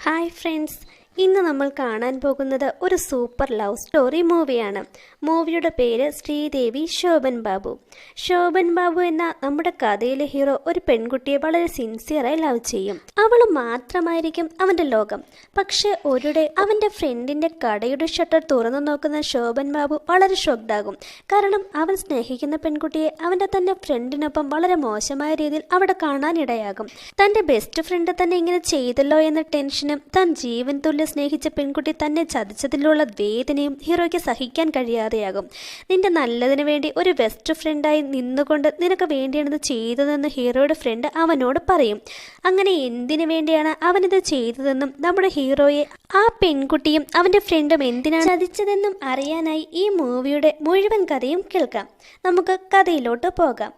Hi friends ഇന്ന് നമ്മൾ കാണാൻ പോകുന്നത് ഒരു സൂപ്പർ ലവ് സ്റ്റോറി മൂവിയാണ്. മൂവിയുടെ പേര് ശ്രീദേവി ശോഭൻ ബാബു. ശോഭൻ ബാബു എന്ന നമ്മുടെ കഥയിലെ ഹീറോ ഒരു പെൺകുട്ടിയെ വളരെ സിൻസിയറായി ലവ് ചെയ്യും. അവൾ മാത്രമായിരിക്കും അവന്റെ ലോകം. പക്ഷെ ഒരിടെ അവന്റെ ഫ്രണ്ടിന്റെ കടയുടെ ഷട്ടർ തുറന്നു നോക്കുന്ന ശോഭൻ ബാബു വളരെ ഷോക്ഡാകും കാരണം അവൻ സ്നേഹിക്കുന്ന പെൺകുട്ടിയെ അവന്റെ തന്നെ ഫ്രണ്ടിനൊപ്പം വളരെ മോശമായ രീതിയിൽ അവിടെ കാണാനിടയാകും. തന്റെ ബെസ്റ്റ് ഫ്രണ്ട് തന്നെ ഇങ്ങനെ ചെയ്തല്ലോ എന്ന ടെൻഷനും താൻ ജീവൻ സ്നേഹിച്ച പെൺകുട്ടി തന്നെ ചതിച്ചതിലുള്ള വേദനയും ഹീറോയ്ക്ക് സഹിക്കാൻ കഴിയാതെയാകും. നിന്റെ നല്ലതിന് വേണ്ടി ഒരു ബെസ്റ്റ് ഫ്രണ്ടായി നിന്നുകൊണ്ട് നിനക്ക് വേണ്ടിയാണിത് ചെയ്തതെന്ന് ഹീറോയുടെ ഫ്രണ്ട് അവനോട് പറയും. അങ്ങനെ എന്തിനു വേണ്ടിയാണ് അവനിത് ചെയ്തതെന്നും നമ്മുടെ ഹീറോയെ ആ പെൺകുട്ടിയും അവന്റെ ഫ്രണ്ടും എന്തിനാണ് ചതിച്ചതെന്നും അറിയാനായി ഈ മൂവിയുടെ മുഴുവൻ കഥയും കേൾക്കാം. നമുക്ക് കഥയിലോട്ട് പോകാം.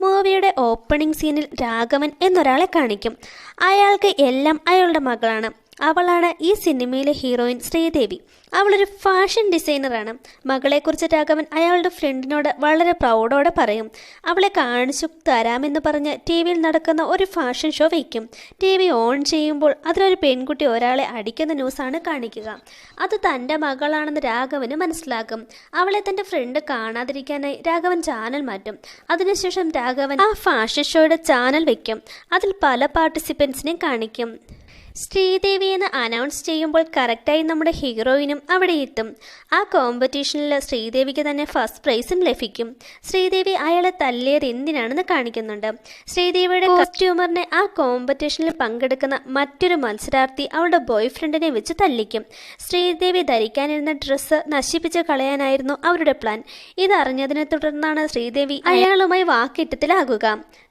മൂവിയുടെ ഓപ്പണിംഗ് സീനിൽ രാഘവൻ എന്നൊരാളെ കാണിക്കും. അയാൾക്ക് എല്ലാം അയാളുടെ മകളാണ്. അവളാണ് ഈ സിനിമയിലെ ഹീറോയിൻ ശ്രീദേവി. അവളൊരു ഫാഷൻ ഡിസൈനറാണ്. മകളെക്കുറിച്ച് രാഘവൻ അയാളുടെ ഫ്രണ്ടിനോട് വളരെ പ്രൗഡോടെ പറയും അവളെ കാണിച്ചു തരാമെന്ന് പറഞ്ഞ് ടി വിയിൽ നടക്കുന്ന ഒരു ഫാഷൻ ഷോ വയ്ക്കും. ടി വി ഓൺ ചെയ്യുമ്പോൾ അതിലൊരു പെൺകുട്ടി ഒരാളെ അടിക്കുന്ന ന്യൂസാണ് കാണിക്കുക. അത് തന്റെ മകളാണെന്ന് രാഘവന് മനസ്സിലാക്കും അവളെ തന്റെ ഫ്രണ്ട് കാണാതിരിക്കാനായി രാഘവൻ ചാനൽ മാറ്റും. അതിനുശേഷം രാഘവൻ ആ ഫാഷൻ ഷോയുടെ ചാനൽ വയ്ക്കും. അതിൽ പല പാർട്ടിസിപ്പൻസിനെയും കാണിക്കും. ശ്രീദേവി എന്ന് അനൗൺസ് ചെയ്യുമ്പോൾ കറക്റ്റായി നമ്മുടെ ഹീറോയിനും അവിടെ എത്തും. ആ കോമ്പറ്റീഷനിൽ ശ്രീദേവിക്ക് തന്നെ ഫസ്റ്റ് പ്രൈസും ലഭിക്കും. ശ്രീദേവി അയാളെ തല്ലിയത് എന്തിനാണെന്ന് കാണിക്കുന്നുണ്ട്. ശ്രീദേവിയുടെ കോസ്റ്റ്യൂമറിനെ ആ കോമ്പറ്റീഷനിൽ പങ്കെടുക്കുന്ന മറ്റൊരു മത്സരാർത്ഥി അവളുടെ ബോയ് ഫ്രണ്ടിനെ വെച്ച് തല്ലിക്കും. ശ്രീദേവി ധരിക്കാനിരുന്ന ഡ്രസ്സ് നശിപ്പിച്ച് കളയാനായിരുന്നു അവരുടെ പ്ലാൻ ഇതറിഞ്ഞതിനെ തുടർന്നാണ് ശ്രീദേവി അയാളുമായി വാക്കേറ്റത്തിലാകുക.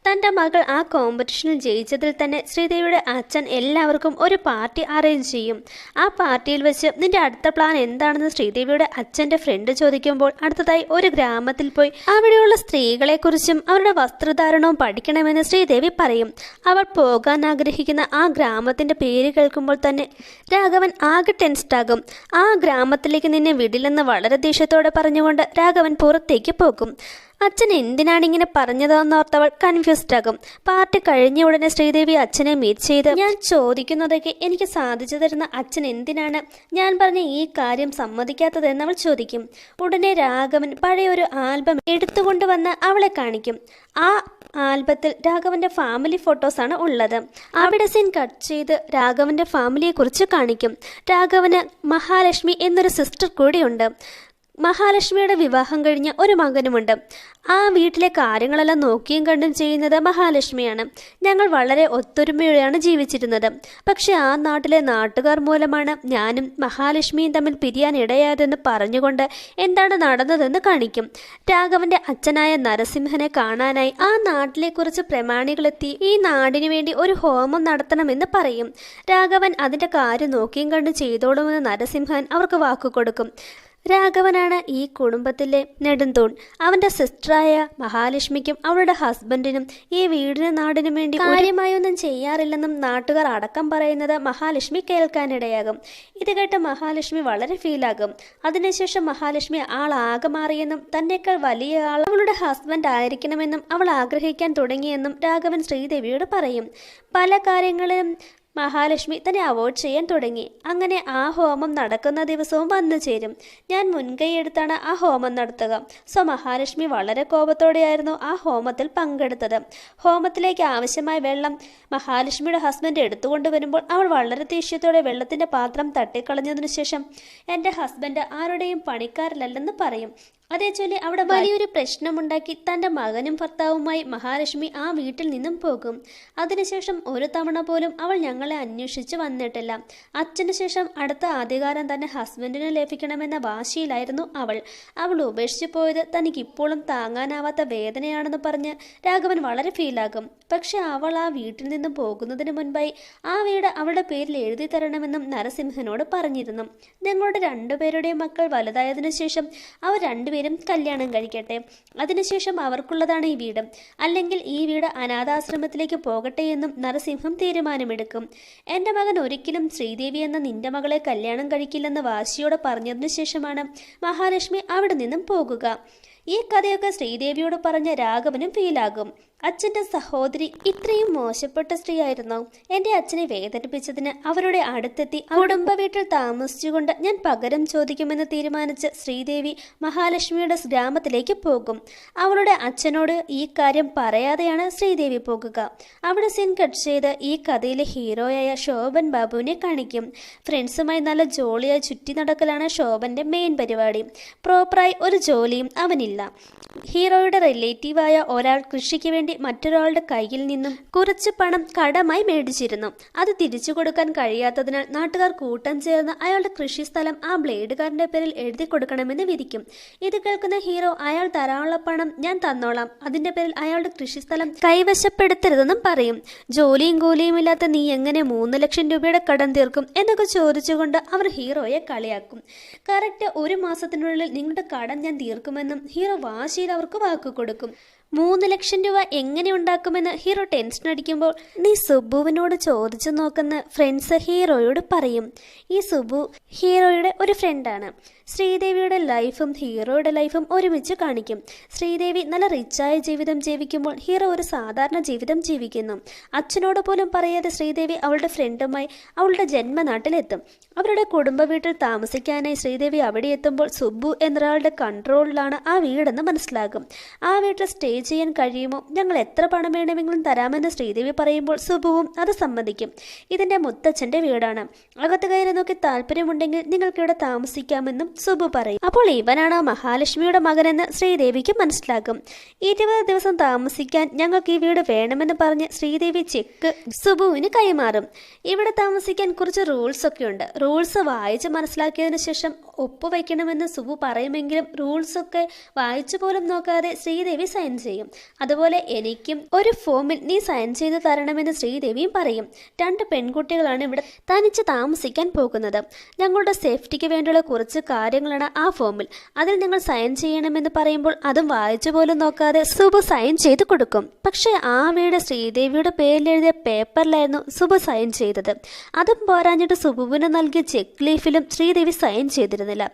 തന്റെ മകൾ ആ കോമ്പറ്റീഷനിൽ ജയിച്ചതിൽ തന്നെ ശ്രീദേവിയുടെ അച്ഛൻ എല്ലാവർക്കും ഒരു പാർട്ടി അറേഞ്ച് ചെയ്യും. ആ പാർട്ടിയിൽ വെച്ച് നിന്റെ അടുത്ത പ്ലാൻ എന്താണെന്ന് ശ്രീദേവിയുടെ അച്ഛന്റെ ഫ്രണ്ട് ചോദിക്കുമ്പോൾ അടുത്തതായി ഒരു ഗ്രാമത്തിൽ പോയി അവിടെയുള്ള സ്ത്രീകളെക്കുറിച്ചും അവരുടെ വസ്ത്രധാരണവും പഠിക്കണമെന്ന് ശ്രീദേവി പറയും. അവൾ പോകാൻ ആഗ്രഹിക്കുന്ന ആ ഗ്രാമത്തിന്റെ പേര് കേൾക്കുമ്പോൾ തന്നെ രാഘവൻ ആകെ ടെൻസ്ഡാകും ആ ഗ്രാമത്തിലേക്ക് നിന്നെ വിടില്ലെന്ന് വളരെ ദേഷ്യത്തോടെ പറഞ്ഞുകൊണ്ട് രാഘവൻ പുറത്തേക്ക് പോകും. അച്ഛൻ എന്തിനാണ് ഇങ്ങനെ പറഞ്ഞതെന്നോർത്തവൾ കൺഫ്യൂസ്ഡ് ആകും പാർട്ടി കഴിഞ്ഞ ഉടനെ ശ്രീദേവി അച്ഛനെ മീറ്റ് ചെയ്ത് ഞാൻ ചോദിക്കുന്നതൊക്കെ എനിക്ക് സാധിച്ചു തരുന്ന അച്ഛൻ എന്തിനാണ്? ഞാൻ പറഞ്ഞ ഈ കാര്യം സമ്മതിക്കാത്തതെന്ന് അവൾ ചോദിക്കും. ഉടനെ രാഘവൻ പഴയ ഒരു ആൽബം എടുത്തുകൊണ്ടുവന്ന് അവളെ കാണിക്കും. ആ ആൽബത്തിൽ രാഘവന്റെ ഫാമിലി ഫോട്ടോസാണ് ഉള്ളത്. അവിടെ സീൻ കട്ട് ചെയ്ത് രാഘവന്റെ ഫാമിലിയെക്കുറിച്ച് കാണിക്കും. രാഘവന് മഹാലക്ഷ്മി എന്നൊരു സിസ്റ്റർ കൂടിയുണ്ട്. മഹാലക്ഷ്മിയുടെ വിവാഹം കഴിഞ്ഞ ഒരു മകനുമുണ്ട്. ആ വീട്ടിലെ കാര്യങ്ങളെല്ലാം നോക്കിയും കണ്ടും ചെയ്യുന്നത് മഹാലക്ഷ്മിയാണ്. ഞങ്ങൾ വളരെ ഒത്തൊരുമയോടെയാണ് ജീവിച്ചിരുന്നത്. പക്ഷെ ആ നാട്ടിലെ നാട്ടുകാർ മൂലമാണ് ഞാനും മഹാലക്ഷ്മിയും തമ്മിൽ പിരിയാൻ ഇടയായതെന്ന് പറഞ്ഞുകൊണ്ട് എന്താണ് നടന്നതെന്ന് കാണിക്കും. രാഘവന്റെ അച്ഛനായ നരസിംഹനെ കാണാനായി ആ നാട്ടിലെ കുറച്ച് പ്രമാണികളെത്തി ഈ നാടിനു വേണ്ടി ഒരു ഹോമം നടത്തണമെന്ന് പറയും. രാഘവൻ അതിന്റെ കാര്യം നോക്കിയും കണ്ടും ചെയ്തോളുമെന്ന് നരസിംഹൻ അവർക്ക് വാക്കുകൊടുക്കും. രാഘവനാണ് ഈ കുടുംബത്തിലെ നെടുന്തൂൺ. അവന്റെ സിസ്റ്ററായ മഹാലക്ഷ്മിക്കും അവളുടെ ഹസ്ബൻഡിനും ഈ വീടിനും നാടിനും വേണ്ടി കാര്യമായൊന്നും ചെയ്യാറില്ലെന്നും നാട്ടുകാർ അടക്കം പറയുന്നത് മഹാലക്ഷ്മി കേൾക്കാനിടയാകും. ഇത് കേട്ട് മഹാലക്ഷ്മി വളരെ ഫീലാകും അതിനുശേഷം മഹാലക്ഷ്മി ആളാകെ മാറിയെന്നും തന്നെക്കാൾ വലിയ ആൾ അവളുടെ ഹസ്ബൻഡ് ആയിരിക്കണമെന്നും അവൾ ആഗ്രഹിക്കാൻ തുടങ്ങിയെന്നും രാഘവൻ ശ്രീദേവിയോട് പറയും. പല കാര്യങ്ങളിലും മഹാലക്ഷ്മി തന്നെ അവോയ്ഡ് ചെയ്യാൻ തുടങ്ങി. അങ്ങനെ ആ ഹോമം നടക്കുന്ന ദിവസവും വന്നു ചേരും. ഞാൻ മുൻകൈയെടുത്താണ് ആ ഹോമം നടത്തുക. സോ മഹാലക്ഷ്മി വളരെ കോപത്തോടെയായിരുന്നു ആ ഹോമത്തിൽ പങ്കെടുത്തത്. ഹോമത്തിലേക്ക് ആവശ്യമായ വെള്ളം മഹാലക്ഷ്മിയുടെ ഹസ്ബൻഡ് എടുത്തുകൊണ്ട് വരുമ്പോൾ അവൾ വളരെ ദേഷ്യത്തോടെ വെള്ളത്തിന്റെ പാത്രം തട്ടിക്കളഞ്ഞതിനു ശേഷം എന്റെ ഹസ്ബൻഡ് ആരുടെയും പണിക്കാരിലല്ലെന്ന് പറയും. അതേ ചൊല്ലി അവിടെ വലിയൊരു പ്രശ്നമുണ്ടാക്കി തന്റെ മകനും ഭർത്താവുമായി മഹാലക്ഷ്മി ആ വീട്ടിൽ നിന്നും പോകും. അതിനുശേഷം ഒരു തവണ പോലും അവൾ ഞങ്ങളെ അന്വേഷിച്ച് വന്നിട്ടില്ല. അച്ഛന് ശേഷം അടുത്ത അധികാരം തന്നെ ഹസ്ബൻഡിന് ലഭിക്കണമെന്ന വാശിയിലായിരുന്നു അവൾ. അവൾ ഉപേക്ഷിച്ചു പോയത് തനിക്ക് ഇപ്പോഴും താങ്ങാനാവാത്ത വേദനയാണെന്ന് പറഞ്ഞ് രാഘവൻ വളരെ ഫീലാകും പക്ഷെ അവൾ ആ വീട്ടിൽ നിന്നും പോകുന്നതിന് മുൻപായി ആ വീട് അവളുടെ പേരിൽ എഴുതി തരണമെന്നും നരസിംഹനോട് പറഞ്ഞിരുന്നു. ഞങ്ങളുടെ രണ്ടുപേരുടെയും മക്കൾ വലുതായതിനു ശേഷം അവർ രണ്ടുപേരും കല്യാണം കഴിക്കട്ടെ. അതിനുശേഷം അവർക്കുള്ളതാണ് ഈ വീട്. അല്ലെങ്കിൽ ഈ വീട് അനാഥാശ്രമത്തിലേക്ക് പോകട്ടെ എന്നും നരസിംഹം തീരുമാനമെടുക്കും. എന്റെ മകൻ ഒരിക്കലും ശ്രീദേവി എന്ന നിന്റെ മകളെ കല്യാണം കഴിക്കില്ലെന്ന് വാശിയോടെ പറഞ്ഞതിനു ശേഷമാണ് മഹാലക്ഷ്മി അവിടെ നിന്നും പോകുക. ഈ കഥയൊക്കെ ശ്രീദേവിയോട് പറഞ്ഞ രാഘവനും ഫീലാകും. അച്ഛന്റെ സഹോദരി ഇത്രയും മോശപ്പെട്ട സ്ത്രീയായിരുന്നു. എന്റെ അച്ഛനെ വേദനിപ്പിച്ചതിന് അവരുടെ അടുത്തെത്തി കുടുംബ വീട്ടിൽ താമസിച്ചുകൊണ്ട് ഞാൻ പകരം ചോദിക്കുമെന്ന് തീരുമാനിച്ച് ശ്രീദേവി മഹാലക്ഷ്മിയുടെ ഗ്രാമത്തിലേക്ക് പോകും. അവളുടെ അച്ഛനോട് ഈ കാര്യം പറയാതെയാണ് ശ്രീദേവി പോകുക. അവിടെ സീൻ കട്ട് ചെയ്ത് ഈ കഥയിലെ ഹീറോയായ ശോഭൻ ബാബുവിനെ കാണിക്കും. ഫ്രണ്ട്സുമായി നല്ല ജോളിയായി ചുറ്റി നടക്കലാണ് ശോഭന്റെ മെയിൻ പരിപാടി. പ്രോപ്പറായി ഒരു ജോലിയും അവനില്ല. ഹീറോയുടെ റിലേറ്റീവായ ഒരാൾ കൃഷിക്ക് വേണ്ടി മറ്റൊരാളുടെ കയ്യിൽ നിന്നും കുറച്ച് പണം കടമായി മേടിച്ചിരുന്നു. അത് തിരിച്ചു കൊടുക്കാൻ കഴിയാത്തതിനാൽ നാട്ടുകാർ കൂട്ടം ചേർന്ന് അയാളുടെ കൃഷിസ്ഥലം ആ ബ്ലേഡുകാരന്റെ പേരിൽ എഴുതി കൊടുക്കണമെന്ന് വിധിക്കും. ഇത് കേൾക്കുന്ന ഹീറോ അയാൾ തരാനുള്ള പണം ഞാൻ തന്നോളാം. അതിന്റെ പേരിൽ അയാളുടെ കൃഷിസ്ഥലം കൈവശപ്പെടുത്തരുതെന്നും പറയും. ജോലിയും കൂലിയും ഇല്ലാത്ത നീ എങ്ങനെ മൂന്ന് ലക്ഷം രൂപയുടെ കടം തീർക്കും? എന്നൊക്കെ ചോദിച്ചുകൊണ്ട് അവർ ഹീറോയെ കളിയാക്കും. കറക്റ്റ് ഒരു മാസത്തിനുള്ളിൽ നിങ്ങളുടെ കടം ഞാൻ തീർക്കുമെന്നും ഹീറോ വാശിയിൽ അവർക്ക് വാക്ക് കൊടുക്കും. മൂന്ന് ലക്ഷം രൂപ എങ്ങനെ ഉണ്ടാക്കുമെന്ന് ഹീറോ ടെൻഷൻ അടിക്കുമ്പോൾ നീ സുബുവിനോട് ചോദിച്ചു നോക്കുന്ന ഫ്രണ്ട്സ് ഹീറോയോട് പറയും. ഈ സുബു ഹീറോയുടെ ഒരു ഫ്രണ്ടാണ് ശ്രീദേവിയുടെ ലൈഫും ഹീറോയുടെ ലൈഫും ഒരുമിച്ച് കാണിക്കും. ശ്രീദേവി നല്ല റിച്ചായ ജീവിതം ജീവിക്കുമ്പോൾ ഹീറോ ഒരു സാധാരണ ജീവിതം ജീവിക്കുന്നു. അച്ഛനോട് പോലും പറയാതെ ശ്രീദേവി അവളുടെ ഫ്രണ്ടുമായി അവളുടെ ജന്മനാട്ടിലെത്തും. അവരുടെ കുടുംബ വീട്ടിൽ താമസിക്കാനായി ശ്രീദേവി അവിടെ എത്തുമ്പോൾ സുബ്ബു എന്നൊരാളുടെ കൺട്രോളിലാണ് ആ വീടെന്ന് മനസ്സിലാകും. ആ വീട്ടിൽ സ്റ്റേ ചെയ്യാൻ കഴിയുമോ? ഞങ്ങൾ എത്ര പണം വേണമെങ്കിലും തരാമെന്ന് ശ്രീദേവി പറയുമ്പോൾ സുബുവും അത് സമ്മതിക്കും. ഇതിന്റെ മുത്തച്ഛന്റെ വീടാണ്. അകത്ത് കയറി നോക്കി താല്പര്യമുണ്ടെങ്കിൽ നിങ്ങൾക്ക് ഇവിടെ താമസിക്കാമെന്നും സുബു പറയും. അപ്പോൾ ഇവനാണ് മഹാലക്ഷ്മിയുടെ മകനെന്ന് ശ്രീദേവിക്ക് മനസ്സിലാകും. ഇരുപത് ദിവസം താമസിക്കാൻ ഞങ്ങൾക്ക് ഈ വീട് വേണമെന്ന് പറഞ്ഞ് ശ്രീദേവി ചെക്ക് സുബുവിന് കൈമാറും. ഇവിടെ താമസിക്കാൻ കുറച്ച് റൂൾസ് ഒക്കെ ഉണ്ട്. റൂൾസ് വായിച്ച് മനസ്സിലാക്കിയതിനു ശേഷം ഒപ്പുവയ്ക്കണമെന്ന് സുബു പറയുമെങ്കിലും റൂൾസ് ഒക്കെ വായിച്ചു പോലും നോക്കാതെ ശ്രീദേവി സൈൻ ചെയ്യും. അതുപോലെ എനിക്കും ഒരു ഫോമിൽ നീ സൈൻ ചെയ്ത് തരണമെന്ന് ശ്രീദേവിയും പറയും. രണ്ട് പെൺകുട്ടികളാണ് ഇവിടെ തനിച്ച് താമസിക്കാൻ പോകുന്നത്. ഞങ്ങളുടെ സേഫ്റ്റിക്ക് വേണ്ടിയുള്ള കുറച്ച് കാര്യങ്ങളാണ് ആ ഫോമിൽ. അതിൽ നിങ്ങൾ സൈൻ ചെയ്യണമെന്ന് പറയുമ്പോൾ അതും വായിച്ചു പോലും നോക്കാതെ സുബു സൈൻ ചെയ്ത് കൊടുക്കും. പക്ഷേ ആ വീട് ശ്രീദേവിയുടെ പേരിൽ എഴുതിയ പേപ്പറിലായിരുന്നു സുബു സൈൻ ചെയ്തത്. അതും പോരാഞ്ഞിട്ട് സുബുവിന് നൽകിയ ചെക്ക് ലീഫിലും ശ്രീദേവി സൈൻ ചെയ്തിരുന്നില്ല.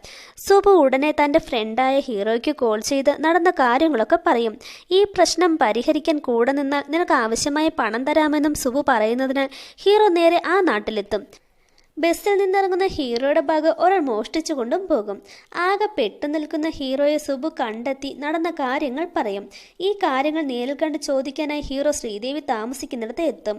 സുബു ഉടനെ തന്റെ ഫ്രണ്ടായ ഹീറോയ്ക്ക് കോൾ ചെയ്ത് നടന്ന കാര്യങ്ങളൊക്കെ പറയും. ഈ പ്രശ്നം പരിഹരിക്കാൻ കൂടെ നിന്നാൽ നിനക്ക് ആവശ്യമായ പണം തരാമെന്നും സുബു പറയുന്നതിനാൽ ഹീറോ നേരെ ആ നാട്ടിലെത്തും. ബസ്സിൽ നിന്നിറങ്ങുന്ന ഹീറോയുടെ ബാഗ് ഒരാൾ മോഷ്ടിച്ചു കൊണ്ടും പോകും. ആകെ പെട്ടു നിൽക്കുന്ന ഹീറോയെ സുബു കണ്ടെത്തി നടന്ന കാര്യങ്ങൾ പറയും. ഈ കാര്യങ്ങൾ നേരിൽ കണ്ട് ചോദിക്കാനായി ഹീറോ ശ്രീദേവി താമസിക്കുന്നിടത്ത് എത്തും.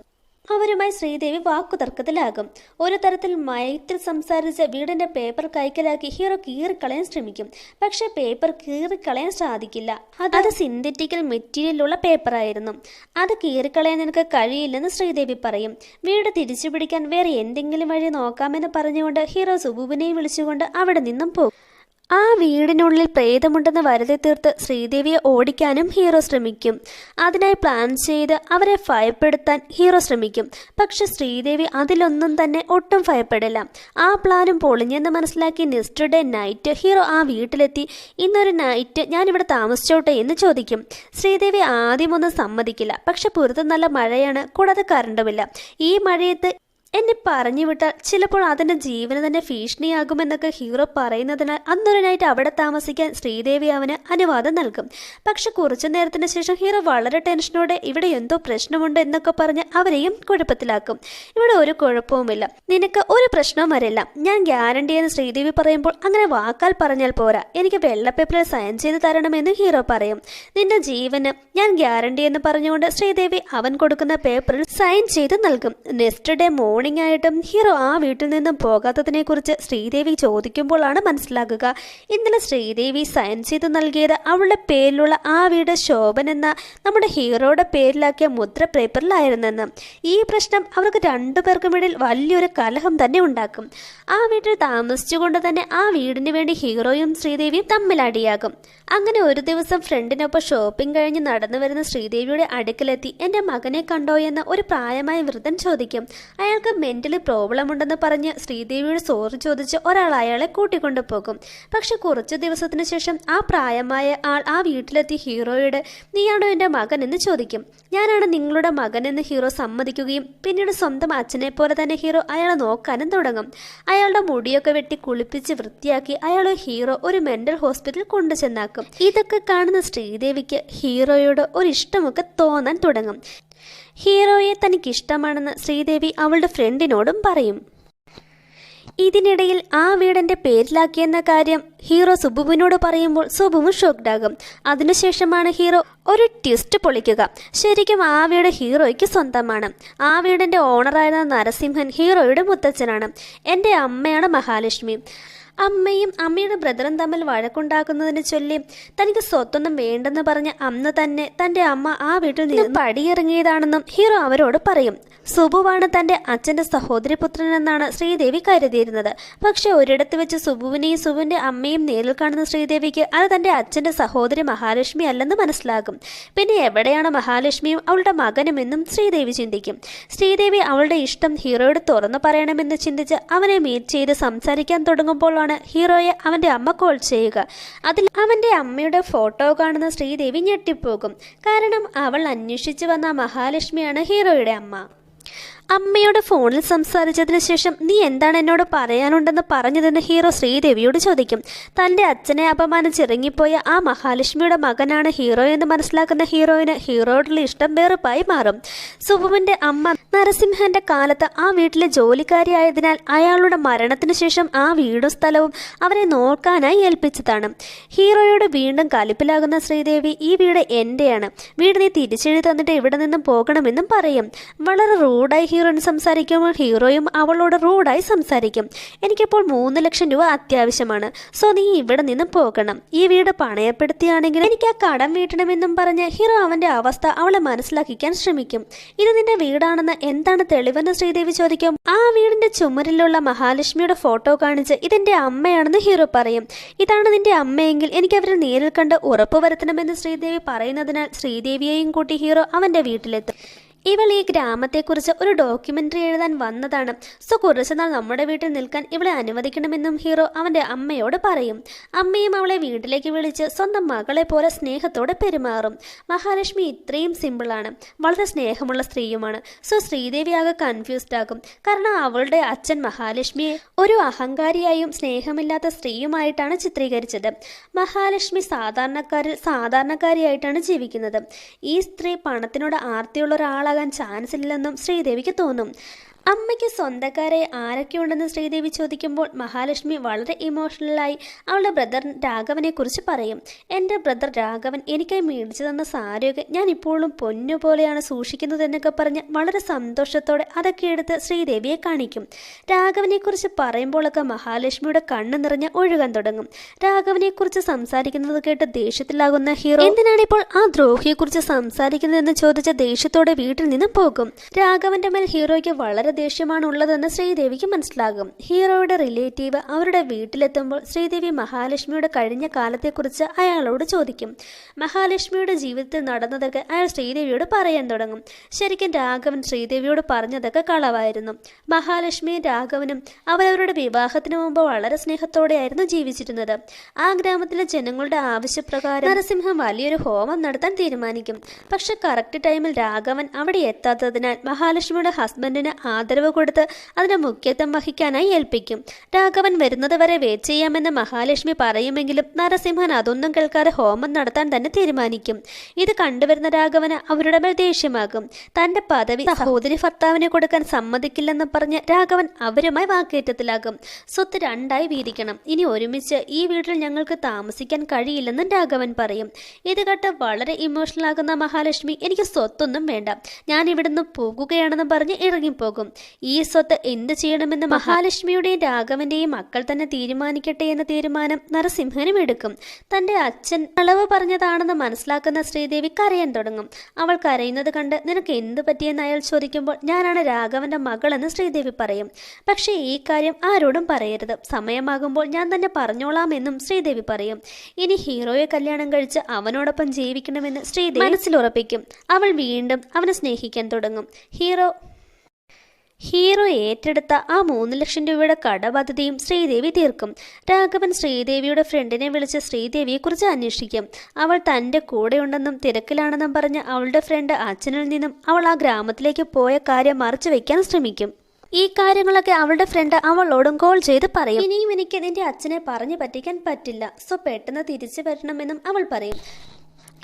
അവരുമായി ശ്രീദേവി വാക്കുതർക്കത്തിലാകും. ഒരു തരത്തിൽ മയത്തിൽ സംസാരിച്ച് വീടിന്റെ പേപ്പർ കൈക്കലാക്കി ഹീറോ കീറിക്കളയാൻ ശ്രമിക്കും. പക്ഷെ പേപ്പർ കീറിക്കളയാൻ സാധിക്കില്ല. അത് സിന്തറ്റിക്കൽ മെറ്റീരിയലുള്ള പേപ്പറായിരുന്നു. അത് കീറിക്കളയാൻ നിനക്ക് കഴിയില്ലെന്ന് ശ്രീദേവി പറയും. വീട് തിരിച്ചു പിടിക്കാൻ വേറെ എന്തെങ്കിലും വഴി നോക്കാമെന്ന് പറഞ്ഞുകൊണ്ട് ഹീറോ സുബുവിനെ വിളിച്ചുകൊണ്ട് അവിടെ നിന്നും പോകും. ആ വീടിനുള്ളിൽ പ്രേതമുണ്ടെന്ന് വരുതി തീർത്ത് ശ്രീദേവിയെ ഓടിക്കാനും ഹീറോ ശ്രമിക്കും. അതിനായി പ്ലാൻ ചെയ്ത് അവരെ ഭയപ്പെടുത്താൻ ഹീറോ ശ്രമിക്കും. പക്ഷെ ശ്രീദേവി അതിലൊന്നും തന്നെ ഒട്ടും ഭയപ്പെടില്ല. ആ പ്ലാനും പൊളിഞ്ഞെന്ന് മനസ്സിലാക്കി നെക്സ്റ്റ് ഡേ നൈറ്റ് ഹീറോ ആ വീട്ടിലെത്തി. ഇന്നൊരു നൈറ്റ് ഞാനിവിടെ താമസിച്ചോട്ടെ എന്ന് ചോദിക്കും. ശ്രീദേവി ആദ്യമൊന്നും സമ്മതിക്കില്ല. പക്ഷെ പുറത്ത് നല്ല മഴയാണ്. കൂടാതെ കറണ്ടുമില്ല ഈ മഴയത്ത് എന്നെ പറഞ്ഞു വിട്ടാൽ ചിലപ്പോൾ അതിന്റെ ജീവന് തന്നെ ഭീഷണിയാകുമെന്നൊക്കെ ഹീറോ പറയുന്നതിനാൽ അന്നൊരു നൈറ്റ് അവിടെ താമസിക്കാൻ ശ്രീദേവി അവന് അനുവാദം നൽകും. പക്ഷെ കുറച്ചു നേരത്തിന് ശേഷം ഹീറോ വളരെ ടെൻഷനോടെ ഇവിടെ എന്തോ പ്രശ്നമുണ്ട് എന്നൊക്കെ പറഞ്ഞ് അവരെയും കുഴപ്പത്തിലാക്കും. ഇവിടെ ഒരു കുഴപ്പവുമില്ല. നിനക്ക് ഒരു പ്രശ്നവും വരില്ല. ഞാൻ ഗ്യാരണ്ടി എന്ന് ശ്രീദേവി പറയുമ്പോൾ അങ്ങനെ വാക്കാൽ പറഞ്ഞാൽ പോരാ. എനിക്ക് വെള്ളപ്പേപ്പറിൽ സൈൻ ചെയ്ത് തരണമെന്ന് ഹീറോ പറയും. നിന്റെ ജീവന് ഞാൻ ഗ്യാരണ്ടി എന്ന് പറഞ്ഞുകൊണ്ട് ശ്രീദേവി അവൻ കൊടുക്കുന്ന പേപ്പറിൽ സൈൻ ചെയ്ത് നൽകും. നെക്സ്റ്റ് ഡേ മോർണിംഗ് ആയിട്ടും ഹീറോ ആ വീട്ടിൽ നിന്നും പോകാത്തതിനെ കുറിച്ച് ശ്രീദേവി ചോദിക്കുമ്പോഴാണ് മനസ്സിലാക്കുക ഇന്നലെ ശ്രീദേവി സൈൻ ചെയ്ത് നൽകിയത് അവളുടെ പേരിലുള്ള ആ വീട് ശോഭൻ എന്ന നമ്മുടെ ഹീറോയുടെ പേരിലാക്കിയ മുദ്ര പേപ്പറിലായിരുന്നെന്ന് ഈ പ്രശ്നം അവർക്ക് രണ്ടുപേർക്കുമിടയിൽ വലിയൊരു കലഹം തന്നെ ഉണ്ടാക്കും. ആ വീട്ടിൽ താമസിച്ചുകൊണ്ട് തന്നെ ആ വീടിന് വേണ്ടി ഹീറോയും ശ്രീദേവിയും തമ്മിലടിയാകും അങ്ങനെ ഒരു ദിവസം ഫ്രണ്ടിനൊപ്പം ഷോപ്പിംഗ് കഴിഞ്ഞ് നടന്നു വരുന്ന ശ്രീദേവിയുടെ അടുക്കലെത്തി എന്റെ മകനെ കണ്ടോ? എന്ന് ഒരു പ്രായമായ വൃദ്ധൻ ചോദിക്കും. അയാൾക്ക് അയാൾക്ക് മെന്റലി പ്രോബ്ലം ഉണ്ടെന്ന് പറഞ്ഞ് ശ്രീദേവിയോട് സോറി ചോദിച്ച് ഒരാൾ അയാളെ കൂട്ടിക്കൊണ്ടു പോകും. പക്ഷെ കുറച്ചു ദിവസത്തിന് ശേഷം ആ പ്രായമായ ആൾ ആ വീട്ടിലെത്തി ഹീറോയോട് നീയാണോ എന്റെ മകൻ? എന്ന് ചോദിക്കും. ഞാനാണ് നിങ്ങളുടെ മകൻ എന്ന് ഹീറോ സമ്മതിക്കുകയും പിന്നീട് സ്വന്തം അച്ഛനെ പോലെ തന്നെ ഹീറോ അയാളെ നോക്കാനും തുടങ്ങും. അയാളുടെ മുടിയൊക്കെ വെട്ടി കുളിപ്പിച്ച് വൃത്തിയാക്കി അയാളെ ഹീറോ ഒരു മെന്റൽ ഹോസ്പിറ്റൽ കൊണ്ടുചെന്നാക്കും ഇതൊക്കെ കാണുന്ന ശ്രീദേവിക്ക് ഹീറോയോട് ഒരു ഇഷ്ടമൊക്കെ തോന്നാൻ തുടങ്ങും. ഹീറോയെ തനിക്ക് ഇഷ്ടമാണെന്ന് ശ്രീദേവി അവളുടെ ഫ്രണ്ടിനോടും പറയും. ഇതിനിടയിൽ ആ വീടിന്റെ പേരിലാക്കിയെന്ന കാര്യം ഹീറോ സുബുവിനോട് പറയുമ്പോൾ സുബുവും ഷോക്ക്ഡാകും. അതിനുശേഷമാണ് ഹീറോ ഒരു ട്വിസ്റ്റ് പൊളിക്കുക. ശരിക്കും ആ വീട് ഹീറോയ്ക്ക് സ്വന്തമാണ്. ആ വീടിന്റെ ഓണറായ നരസിംഹൻ ഹീറോയുടെ മുത്തച്ഛനാണ്. എന്റെ അമ്മയാണ് മഹാലക്ഷ്മി. അമ്മയും അമ്മയുടെ ബ്രദറും തമ്മിൽ വഴക്കുണ്ടാക്കുന്നതിനെ ചൊല്ലി തനിക്ക് സ്വത്തൊന്നും വേണ്ടെന്ന് പറഞ്ഞ് അന്ന് തന്നെ തന്റെ അമ്മ ആ വീട്ടിൽ നിന്ന് പടിയിറങ്ങിയതാണെന്നും ഹീറോ അവരോട് പറയും. സുബുവാണ് തന്റെ അച്ഛന്റെ സഹോദരിപുത്രൻ എന്നാണ് ശ്രീദേവി കരുതിയിരുന്നത്. പക്ഷെ ഒരിടത്ത് വെച്ച് സുബുവിനെയും സുബുവിന്റെ അമ്മയും നേരിൽ കാണുന്ന ശ്രീദേവിക്ക് അത് തന്റെ അച്ഛന്റെ സഹോദരി മഹാലക്ഷ്മി അല്ലെന്ന് മനസ്സിലാകും. പിന്നെ എവിടെയാണ് മഹാലക്ഷ്മിയും അവളുടെ മകനുമെന്നും ശ്രീദേവി ചിന്തിക്കും. ശ്രീദേവി അവളുടെ ഇഷ്ടം ഹീറോയോട് തുറന്നു പറയണമെന്ന് ചിന്തിച്ച് അവനെ മീറ്റ് ചെയ്ത് സംസാരിക്കാൻ തുടങ്ങുമ്പോഴാണ് ഹീറോയെ അവന്റെ അമ്മ കോൾ ചെയ്യുക. അതിൽ അവന്റെ അമ്മയുടെ ഫോട്ടോ കാണുന്ന ശ്രീദേവി ഞെട്ടിപ്പോകും. കാരണം അവൾ അന്വേഷിച്ചു വന്ന മഹാലക്ഷ്മിയാണ് ഹീറോയുടെ അമ്മ. അമ്മയോട് ഫോണിൽ സംസാരിച്ചതിന് ശേഷം നീ എന്താണ് എന്നോട് പറയാനുണ്ടെന്ന് പറഞ്ഞതെന്ന് ഹീറോ ശ്രീദേവിയോട് ചോദിക്കും. തന്റെ അച്ഛനെ അപമാനിച്ചിറങ്ങിപ്പോയ ആ മഹാലക്ഷ്മിയുടെ മകനാണ് ഹീറോ എന്ന് മനസ്സിലാക്കുന്ന ഹീറോയിന് ഹീറോയോടുള്ള ഇഷ്ടം വേറുപ്പായി മാറും. സുബുമിന്റെ അമ്മ നരസിംഹന്റെ കാലത്ത് ആ വീട്ടിലെ ജോലിക്കാരിയായതിനാൽ അയാളുടെ മരണത്തിന് ശേഷം ആ വീടും സ്ഥലവും അവരെ നോക്കാനായി ഏൽപ്പിച്ചതാണ്. ഹീറോയോട് വീണ്ടും കലിപ്പിലാകുന്ന ശ്രീദേവി ഈ വീട് എന്റെയാണ് വീട് നീ തിരിച്ചെഴുതി തന്നിട്ട് ഇവിടെ നിന്നും പോകണമെന്നും പറയും. വളരെ റൂഡായി ഹീറോയിൻ സംസാരിക്കുമ്പോൾ ഹീറോയും അവളോട് റൂഡായി സംസാരിക്കും. എനിക്കിപ്പോൾ മൂന്ന് ലക്ഷം രൂപ അത്യാവശ്യമാണ്. സോ നീ ഇവിടെ നിന്ന് പോകണം. ഈ വീട് പണയപ്പെടുത്തിയാണെങ്കിൽ എനിക്ക് ആ കടം വീട്ടണമെന്നും പറഞ്ഞ് ഹീറോ അവന്റെ അവസ്ഥ അവളെ മനസ്സിലാക്കിക്കാൻ ശ്രമിക്കും. ഇത് നിന്റെ വീടാണെന്ന് എന്താണ് തെളിവെന്ന് ശ്രീദേവി ചോദിക്കും. ആ വീടിന്റെ ചുമരിലുള്ള മഹാലക്ഷ്മിയുടെ ഫോട്ടോ കാണിച്ച് ഇതെന്റെ അമ്മയാണെന്ന് ഹീറോ പറയും. ഇതാണ് നിന്റെ അമ്മയെങ്കിൽ എനിക്ക് അവരെ നേരിൽ കണ്ട് ഉറപ്പുവരുത്തണമെന്ന് ശ്രീദേവി പറയുന്നതിനാൽ ശ്രീദേവിയെയും കൂട്ടി ഹീറോ അവന്റെ വീട്ടിലെത്തും. ഇവൾ ഈ ഗ്രാമത്തെക്കുറിച്ച് ഒരു ഡോക്യുമെന്ററി എഴുതാൻ വന്നതാണ്. സോ കുറച്ചുനാൾ നമ്മുടെ വീട്ടിൽ നിൽക്കാൻ ഇവളെ അനുവദിക്കണമെന്നും ഹീറോ അവന്റെ അമ്മയോട് പറയും. അമ്മയും അവളെ വീട്ടിലേക്ക് വിളിച്ച് സ്വന്തം മകളെ പോലെ സ്നേഹത്തോടെ പെരുമാറും. മഹാലക്ഷ്മി ഇത്രയും സിമ്പിളാണ് വളരെ സ്നേഹമുള്ള സ്ത്രീയുമാണ്. സോ ശ്രീദേവി ആകെ കൺഫ്യൂസ്ഡ് ആകും. കാരണം അവളുടെ അച്ഛൻ മഹാലക്ഷ്മിയെ ഒരു അഹങ്കാരിയായും സ്നേഹമില്ലാത്ത സ്ത്രീയുമായിട്ടാണ് ചിത്രീകരിച്ചത്. മഹാലക്ഷ്മി സാധാരണക്കാരിൽ സാധാരണക്കാരിയായിട്ടാണ് ജീവിക്കുന്നത്. ഈ സ്ത്രീ പണത്തിനോട് ആർത്തിയുള്ള ഒരാളാകാൻ ചാൻസ് ഇല്ലെന്നും ശ്രീദേവിക്ക് തോന്നും. അമ്മയ്ക്ക് സ്വന്തക്കാരെ ആരൊക്കെയുണ്ടെന്ന് ശ്രീദേവി ചോദിക്കുമ്പോൾ മഹാലക്ഷ്മി വളരെ ഇമോഷണലായി അവളുടെ ബ്രദർ രാഘവനെ കുറിച്ച് പറയും. എന്റെ ബ്രദർ രാഘവൻ എനിക്കായി മേടിച്ചു തന്ന സാരിയൊക്കെ ഞാൻ ഇപ്പോഴും പൊന്നു പോലെയാണ് സൂക്ഷിക്കുന്നതെന്നൊക്കെ പറഞ്ഞ് വളരെ സന്തോഷത്തോടെ അതൊക്കെ എടുത്ത് ശ്രീദേവിയെ കാണിക്കും. രാഘവനെക്കുറിച്ച് പറയുമ്പോഴൊക്കെ മഹാലക്ഷ്മിയുടെ കണ്ണ് നിറഞ്ഞ് ഒഴുകാൻ തുടങ്ങും. രാഘവനെക്കുറിച്ച് സംസാരിക്കുന്നത് കേട്ട് ദേഷ്യത്തിലാകുന്ന ഹീറോ എന്തിനാണ് ഇപ്പോൾ ആ ദ്രോഹിയെക്കുറിച്ച് സംസാരിക്കുന്നതെന്ന് ചോദിച്ച ദേഷ്യത്തോടെ വീട്ടിൽ നിന്ന് പോകും? രാഘവന്റെ മേൽ ഹീറോയ്ക്ക് വളരെ ദേഷ്യമാണ് ഉള്ളതെന്ന് ശ്രീദേവിക്ക് മനസ്സിലാകും. ഹീറോയുടെ റിലേറ്റീവ് അവരുടെ വീട്ടിലെത്തുമ്പോൾ ശ്രീദേവി മഹാലക്ഷ്മിയുടെ കഴിഞ്ഞ കാലത്തെക്കുറിച്ച് അയാളോട് ചോദിക്കും. മഹാലക്ഷ്മിയുടെ ജീവിതത്തിൽ നടന്നതൊക്കെ അയാൾ ശ്രീദേവിയോട് പറയാൻ തുടങ്ങും. ശരിക്കും രാഘവൻ ശ്രീദേവിയോട് പറഞ്ഞതൊക്കെ കളവായിരുന്നു. മഹാലക്ഷ്മിയും രാഘവനും അവരവരുടെ വിവാഹത്തിന് മുമ്പ് വളരെ സ്നേഹത്തോടെയായിരുന്നു ജീവിച്ചിരുന്നത്. ആ ഗ്രാമത്തിലെ ജനങ്ങളുടെ ആവശ്യപ്രകാരം നരസിംഹം വലിയൊരു ഹോമം നടത്താൻ തീരുമാനിക്കും. പക്ഷെ കറക്റ്റ് ടൈമിൽ രാഘവൻ അവിടെ എത്താത്തതിനാൽ മഹാലക്ഷ്മിയുടെ ഹസ്ബൻഡിന് ആദരവ് കൊടുത്ത് അതിന് മുഖ്യത്വം വഹിക്കാനായി ഏൽപ്പിക്കും. രാഘവൻ വരുന്നത് വരെ വെയിറ്റ് ചെയ്യാമെന്ന് മഹാലക്ഷ്മി പറയുമെങ്കിലും നരസിംഹൻ അതൊന്നും കേൾക്കാതെ ഹോമം നടത്താൻ തന്നെ തീരുമാനിക്കും. ഇത് കണ്ടുവരുന്ന രാഘവന് അവരുടെ മേൽ ദേഷ്യമാകും. തന്റെ പദവി സഹോദരി ഭർത്താവിനെ കൊടുക്കാൻ സമ്മതിക്കില്ലെന്ന് പറഞ്ഞ് രാഘവൻ അവരുമായി വാക്കേറ്റത്തിലാകും. സ്വത്ത് രണ്ടായി വീതിക്കണം. ഇനി ഒരുമിച്ച് ഈ വീട്ടിൽ ഞങ്ങൾക്ക് താമസിക്കാൻ കഴിയില്ലെന്നും രാഘവൻ പറയും. ഇത് കേട്ട് വളരെ ഇമോഷണൽ ആകുന്ന മഹാലക്ഷ്മി എനിക്ക് സ്വത്തൊന്നും വേണ്ട. ഞാൻ ഇവിടുന്ന് പോകുകയാണെന്ന് പറഞ്ഞ് ഇറങ്ങിപ്പോകും. ഈ സ്വത്ത് എന്ത് ചെയ്യണമെന്ന് മഹാലക്ഷ്മിയുടെയും രാഘവന്റെയും മക്കൾ തന്നെ തീരുമാനിക്കട്ടെ എന്ന തീരുമാനം നരസിംഹനും എടുക്കും. തന്റെ അച്ഛൻ അളവ് പറഞ്ഞതാണെന്ന് മനസ്സിലാക്കുന്ന ശ്രീദേവി കരയാൻ തുടങ്ങും. അവൾ കരയുന്നത് കണ്ട് നിനക്ക് എന്ത് പറ്റിയെന്ന് അയാൾ ചോദിക്കുമ്പോൾ ഞാനാണ് രാഘവന്റെ മകളെന്ന് ശ്രീദേവി പറയും. പക്ഷേ ഈ കാര്യം ആരോടും പറയരുത്. സമയമാകുമ്പോൾ ഞാൻ തന്നെ പറഞ്ഞോളാം എന്നും ശ്രീദേവി പറയും. ഇനി ഹീറോയെ കല്യാണം കഴിച്ച് അവനോടൊപ്പം ജീവിക്കണമെന്ന് ശ്രീദേവി മനസ്സിലുറപ്പിക്കും. അവൾ വീണ്ടും അവനെ സ്നേഹിക്കാൻ തുടങ്ങും. ഹീറോ ഹീറോ ഏറ്റെടുത്ത ആ മൂന്ന് ലക്ഷം രൂപയുടെ കടബാധ്യതയും ശ്രീദേവി തീർക്കും. രാഘവൻ ശ്രീദേവിയുടെ ഫ്രണ്ടിനെ വിളിച്ച് ശ്രീദേവിയെക്കുറിച്ച് അന്വേഷിക്കും. അവൾ തന്റെ കൂടെയുണ്ടെന്നും തിരക്കിലാണെന്നും പറഞ്ഞ് അവളുടെ ഫ്രണ്ട് അച്ഛനിൽ നിന്നും അവൾ ആ ഗ്രാമത്തിലേക്ക് പോയ കാര്യം മറച്ചു വയ്ക്കാൻ ശ്രമിക്കും. ഈ കാര്യങ്ങളൊക്കെ അവളുടെ ഫ്രണ്ട് അവളോടും കോൾ ചെയ്ത് പറയും. ഇനിയും എനിക്ക് നിന്റെ അച്ഛനെ പറഞ്ഞു പറ്റിക്കാൻ പറ്റില്ല. സോ പെട്ടെന്ന് തിരിച്ചു വരണമെന്നും അവൾ പറയും.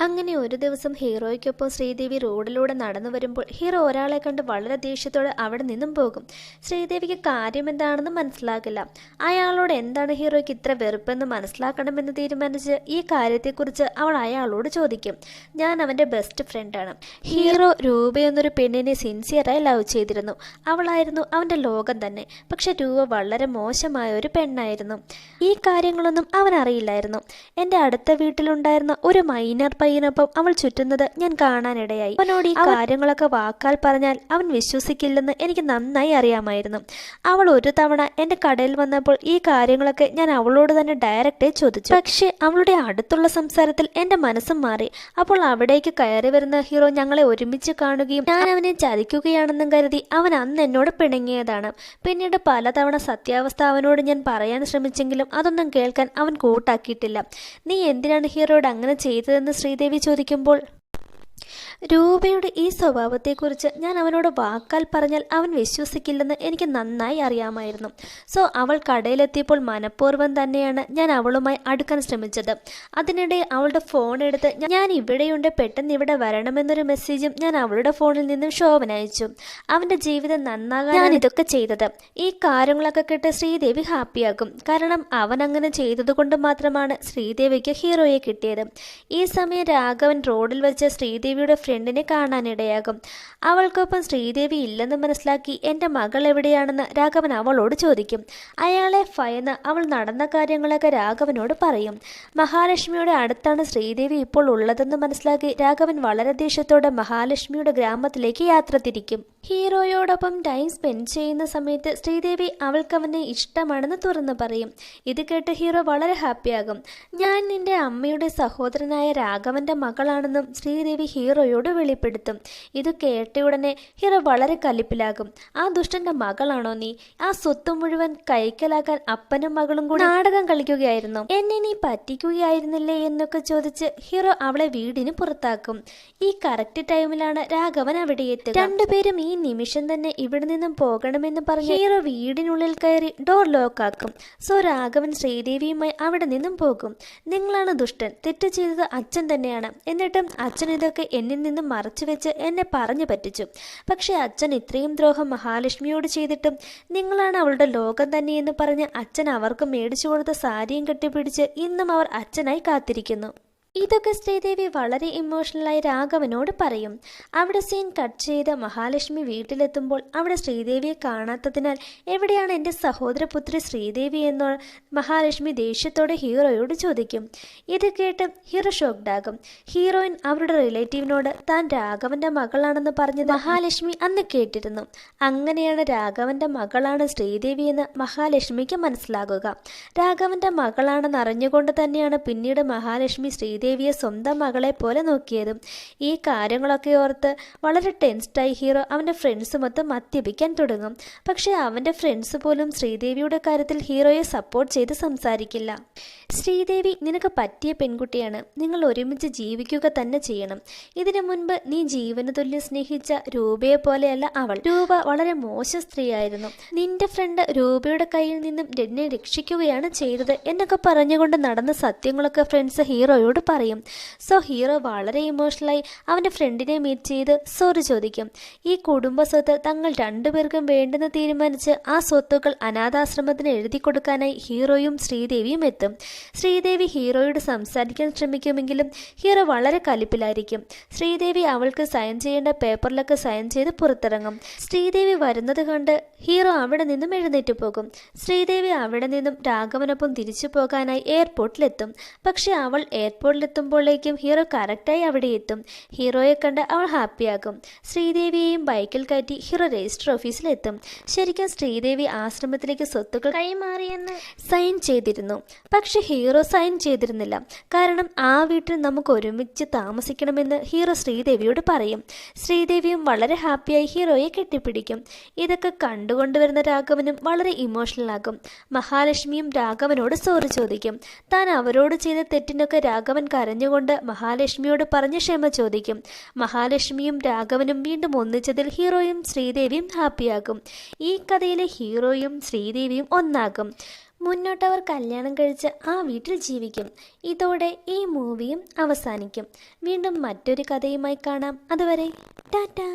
അങ്ങനെ ഒരു ദിവസം ഹീറോയ്ക്കൊപ്പം ശ്രീദേവി റോഡിലൂടെ നടന്നു വരുമ്പോൾ ഹീറോ ഒരാളെ കണ്ട് വളരെ ദേഷ്യത്തോടെ അവിടെ നിന്നും പോകും. ശ്രീദേവിക്ക് കാര്യം എന്താണെന്ന് മനസ്സിലാകില്ല. അയാളോട് എന്താണ് ഹീറോയ്ക്ക് ഇത്ര വെറുപ്പെന്ന് മനസ്സിലാക്കണമെന്ന് തീരുമാനിച്ച് ഈ കാര്യത്തെക്കുറിച്ച് അവൾ അയാളോട് ചോദിക്കും. ഞാൻ അവന്റെ ബെസ്റ്റ് ഫ്രണ്ടാണ് ഹീറോ രൂപ എന്നൊരു പെണ്ണിനെ സിൻസിയറായി ലവ് ചെയ്തിരുന്നു. അവളായിരുന്നു അവന്റെ ലോകം തന്നെ. പക്ഷെ രൂപ വളരെ മോശമായ ഒരു പെണ്ണായിരുന്നു. ഈ കാര്യങ്ങളൊന്നും അവൻ അറിയില്ലായിരുന്നു. എന്റെ അടുത്ത വീട്ടിലുണ്ടായിരുന്ന ഒരു മൈനർ പയ്യനൊപ്പം അവൾ ചുറ്റുന്നത് ഞാൻ കാണാനിടയായി. അവനോട് ഈ കാര്യങ്ങളൊക്കെ വാക്കാൽ പറഞ്ഞാൽ അവൻ വിശ്വസിക്കില്ലെന്ന് എനിക്ക് നന്നായി അറിയാമായിരുന്നു. അവൾ ഒരു തവണ എന്റെ കടയിൽ വന്നപ്പോൾ ഈ കാര്യങ്ങളൊക്കെ ഞാൻ അവളോട് തന്നെ ഡയറക്റ്റ് ചോദിച്ചു. പക്ഷേ അവളുടെ അടുത്തുള്ള സംസാരത്തിൽ എന്റെ മനസ്സും മാറി. അപ്പോൾ അവിടേക്ക് കയറി വരുന്ന ഹീറോ ഞങ്ങളെ ഒരുമിച്ച് കാണുകയും ഞാൻ അവനെ ചതിക്കുകയാണെന്നും കരുതി അവൻ അന്ന് എന്നോട് പിണങ്ങിയതാണ്. പിന്നീട് പലതവണ സത്യാവസ്ഥ അവനോട് ഞാൻ പറയാൻ ശ്രമിച്ചെങ്കിലും അതൊന്നും കേൾക്കാൻ അവൻ കൂട്ടാക്കിയിട്ടില്ല. നീ എന്തിനാണ് ഹീറോയോട് അങ്ങനെ ചെയ്തതെന്ന് ശ്രീദേവി ചോദിക്കുമ്പോൾ രൂപയുടെ ഈ സ്വഭാവത്തെക്കുറിച്ച് ഞാൻ അവനോട് വാക്കാൽ പറഞ്ഞാൽ അവൻ വിശ്വസിക്കില്ലെന്ന് എനിക്ക് നന്നായി അറിയാമായിരുന്നു. സോ അവൾ കടയിലെത്തിയപ്പോൾ മനഃപൂർവം തന്നെയാണ് ഞാൻ അവളുമായി അടുക്കാൻ ശ്രമിച്ചത്. അതിനിടെ അവളുടെ ഫോൺ എടുത്ത് ഞാൻ ഇവിടെയുണ്ട് പെട്ടെന്ന് ഇവിടെ വരണമെന്നൊരു മെസ്സേജും ഞാൻ അവളുടെ ഫോണിൽ നിന്നും ശോഭന അയച്ചു. അവന്റെ ജീവിതം നന്നാകാൻ ഞാൻ ഇതൊക്കെ ചെയ്തത്. ഈ കാര്യങ്ങളൊക്കെ കേട്ട് ശ്രീദേവി ഹാപ്പിയാകും. കാരണം അവൻ അങ്ങനെ ചെയ്തതുകൊണ്ട് മാത്രമാണ് ശ്രീദേവിക്ക് ഹീറോയെ കിട്ടിയത്. ഈ സമയം രാഘവൻ റോഡിൽ വെച്ച് ശ്രീദേവിയുടെ ഫ്രണ്ടിനെ കാണാനിടയാകും. അവൾക്കൊപ്പം ശ്രീദേവി ഇല്ലെന്ന് മനസ്സിലാക്കി എന്റെ മകൾ എവിടെയാണെന്ന് രാഘവൻ അവളോട് ചോദിക്കും. അയാളെ ഭയന്ന് അവൾ നടന്ന കാര്യങ്ങളൊക്കെ രാഘവനോട് പറയും. മഹാലക്ഷ്മിയുടെ അടുത്താണ് ശ്രീദേവി ഇപ്പോൾ ഉള്ളതെന്ന് മനസ്സിലാക്കി രാഘവൻ വളരെ ദേഷ്യത്തോടെ മഹാലക്ഷ്മിയുടെ ഗ്രാമത്തിലേക്ക് യാത്ര തിരിക്കും. ഹീറോയോടൊപ്പം ടൈം സ്പെൻഡ് ചെയ്യുന്ന സമയത്ത് ശ്രീദേവി അവൾക്ക് അവനെ ഇഷ്ടമാണെന്ന് തുറന്നു പറയും. ഇത് കേട്ട് ഹീറോ വളരെ ഹാപ്പിയാകും. ഞാൻ നിന്റെ അമ്മയുടെ സഹോദരനായ രാഘവന്റെ മകളാണെന്നും ശ്രീദേവി ഹീറോയോട് വെളിപ്പെടുത്തും. ഇത് കേട്ടയുടനെ ഹീറോ വളരെ കലിപ്പിലാകും. ആ ദുഷ്ടന്റെ മകളാണോ നീ? ആ സ്വത്ത് മുഴുവൻ കൈക്കലാക്കാൻ അപ്പനും മകളും കൂടി നാടകം കളിക്കുകയായിരുന്നു. എന്നെ നീ പറ്റിക്കുകയായിരുന്നില്ലേ എന്നൊക്കെ ചോദിച്ച് ഹീറോ അവളെ വീടിന് പുറത്താക്കും. ഈ കറക്റ്റ് ടൈമിലാണ് രാഘവൻ അവിടെ എത്തുക. രണ്ടുപേരും ഈ നിമിഷം തന്നെ ഇവിടെ നിന്നും പോകണമെന്ന് പറഞ്ഞ് ഹീറോ വീടിനുള്ളിൽ കയറി ഡോർ ലോക്കാക്കും സോ രാഘവൻ ശ്രീദേവിയുമായി അവിടെ നിന്നും പോകും. നിങ്ങളാണ് ദുഷ്ടൻ. തെറ്റ് ചെയ്തത് അച്ഛൻ തന്നെയാണ്. എന്നിട്ടും അച്ഛൻ ഇതൊക്കെ എന്നിൽ നിന്നും മറച്ചു വെച്ച് എന്നെ പറഞ്ഞു പറ്റിച്ചു. പക്ഷേ അച്ഛൻ ഇത്രയും ദ്രോഹം മഹാലക്ഷ്മിയോട് ചെയ്തിട്ടും നിങ്ങളാണ് അവളുടെ ലോകം തന്നെയെന്ന് പറഞ്ഞ് അച്ഛൻ അവർക്ക് മേടിച്ചു കൊടുത്ത സാരിയും കെട്ടിപ്പിടിച്ച് ഇന്നും അവർ അച്ഛനായി കാത്തിരിക്കുന്നു. ഇതൊക്കെ ശ്രീദേവി വളരെ ഇമോഷണലായി രാഘവനോട് പറയും. അവിടെ സീൻ കട്ട് ചെയ്ത മഹാലക്ഷ്മി വീട്ടിലെത്തുമ്പോൾ അവിടെ ശ്രീദേവിയെ കാണാത്തതിനാൽ എവിടെയാണ് എന്റെ സഹോദരപുത്രി ശ്രീദേവി എന്ന് മഹാലക്ഷ്മി ദേഷ്യത്തോടെ ഹീറോയോട് ചോദിക്കും. ഇത് കേട്ട് ഹീറോ ഷോക്ഡാകും ഹീറോയിൻ അവരുടെ റിലേറ്റീവിനോട് താൻ രാഘവന്റെ മകളാണെന്ന് പറഞ്ഞത് മഹാലക്ഷ്മി അന്ന് കേട്ടിരുന്നു. അങ്ങനെയാണ് രാഘവന്റെ മകളാണ് ശ്രീദേവി എന്ന് മഹാലക്ഷ്മിക്ക് മനസ്സിലാകുക. രാഘവന്റെ മകളാണെന്ന് അറിഞ്ഞുകൊണ്ട് തന്നെയാണ് പിന്നീട് മഹാലക്ഷ്മി ശ്രീദേവി ശ്രീദേവിയെ സ്വന്തം മകളെ പോലെ നോക്കിയതും ഈ കാര്യങ്ങളൊക്കെ ഓർത്ത് വളരെ ടെൻസ്ഡായി ഹീറോ അവന്റെ ഫ്രണ്ട്സ് മൊത്തം മദ്യപിക്കാൻ തുടങ്ങും. പക്ഷേ അവന്റെ ഫ്രണ്ട്സ് പോലും ശ്രീദേവിയുടെ കാര്യത്തിൽ ഹീറോയെ സപ്പോർട്ട് ചെയ്ത് സംസാരിക്കില്ല. ശ്രീദേവി നിനക്ക് പറ്റിയ പെൺകുട്ടിയാണ്. നിങ്ങൾ ഒരുമിച്ച് ജീവിക്കുക തന്നെ ചെയ്യണം. ഇതിനു മുൻപ് നീ ജീവന തുല്യം സ്നേഹിച്ച രൂപയെ പോലെയല്ല അവൾ. രൂപ വളരെ മോശം സ്ത്രീയായിരുന്നു. നിന്റെ ഫ്രണ്ട് രൂപയുടെ കയ്യിൽ നിന്നും എന്നെ രക്ഷിക്കുകയാണ് ചെയ്തത് എന്നൊക്കെ പറഞ്ഞുകൊണ്ട് നടന്ന സത്യങ്ങളൊക്കെ ഫ്രണ്ട്സ് ഹീറോയോട് പറയും. സോ ഹീറോ വളരെ ഇമോഷണലായി അവന്റെ ഫ്രണ്ടിനെ മീറ്റ് ചെയ്ത് സോറി ചോദിക്കും. ഈ കുടുംബ സ്വത്ത് തങ്ങൾ രണ്ടുപേർക്കും വേണ്ടെന്ന് തീരുമാനിച്ച് ആ സ്വത്തുക്കൾ അനാഥാശ്രമത്തിന് എഴുതി കൊടുക്കാനായി ഹീറോയും ശ്രീദേവിയും എത്തും. ശ്രീദേവി ഹീറോയോട് സംസാരിക്കാൻ ശ്രമിക്കുമെങ്കിലും ഹീറോ വളരെ കലിപ്പിലായിരിക്കും. ശ്രീദേവി അവൾക്ക് സൈൻ ചെയ്യേണ്ട പേപ്പറിലൊക്കെ സൈൻ ചെയ്ത് പുറത്തിറങ്ങും. ശ്രീദേവി വരുന്നത് കണ്ട് ഹീറോ അവിടെ നിന്നും എഴുന്നേറ്റ് പോകും. ശ്രീദേവി അവിടെ നിന്നും രാഘവനൊപ്പം തിരിച്ചു പോകാനായി എയർപോർട്ടിലെത്തും പക്ഷെ അവൾ എയർപോർട്ടിൽ എത്തുമ്പോഴേക്കും ഹീറോ കറക്റ്റായി അവിടെ എത്തും. ഹീറോയെ കണ്ട് അവൾ ഹാപ്പിയാകും. ശ്രീദേവിയെയും ബൈക്കിൽ കയറ്റി ഹീറോ രജിസ്റ്റർ ഓഫീസിലെത്തും. ശരിക്കും ശ്രീദേവി ആശ്രമത്തിലേക്ക് സ്വത്തുക്കൾ കൈമാറിയെന്ന് സൈൻ ചെയ്തിരുന്നു. പക്ഷെ ഹീറോ സൈൻ ചെയ്തിരുന്നില്ല. കാരണം ആ വീട്ടിൽ നമുക്ക് ഒരുമിച്ച് താമസിക്കണമെന്ന് ഹീറോ ശ്രീദേവിയോട് പറയും. ശ്രീദേവിയും വളരെ ഹാപ്പിയായി ഹീറോയെ കെട്ടിപ്പിടിക്കും. ഇതൊക്കെ കണ്ടുകൊണ്ടുവരുന്ന രാഘവനും വളരെ ഇമോഷണൽ ആകും. മഹാലക്ഷ്മിയും രാഘവനോട് സോറി ചോദിക്കും. താൻ അവരോട് ചെയ്ത തെറ്റിനൊക്കെ രാഘവൻ കരഞ്ഞുകൊണ്ട് മഹാലക്ഷ്മിയോട് പറഞ്ഞ് ക്ഷമ ചോദിക്കും. മഹാലക്ഷ്മിയും രാഘവനും വീണ്ടും ഒന്നിച്ചതിൽ ഹീറോയും ശ്രീദേവിയും ഹാപ്പിയാകും. ഈ കഥയിലെ ഹീറോയും ശ്രീദേവിയും ഒന്നാകും. മുന്നോട്ടവർ കല്യാണം കഴിച്ച് ആ വീട്ടിൽ ജീവിക്കും. ഇതോടെ ഈ മൂവിയും അവസാനിക്കും. വീണ്ടും മറ്റൊരു കഥയുമായി കാണാം. അതുവരെ ടാറ്റാ.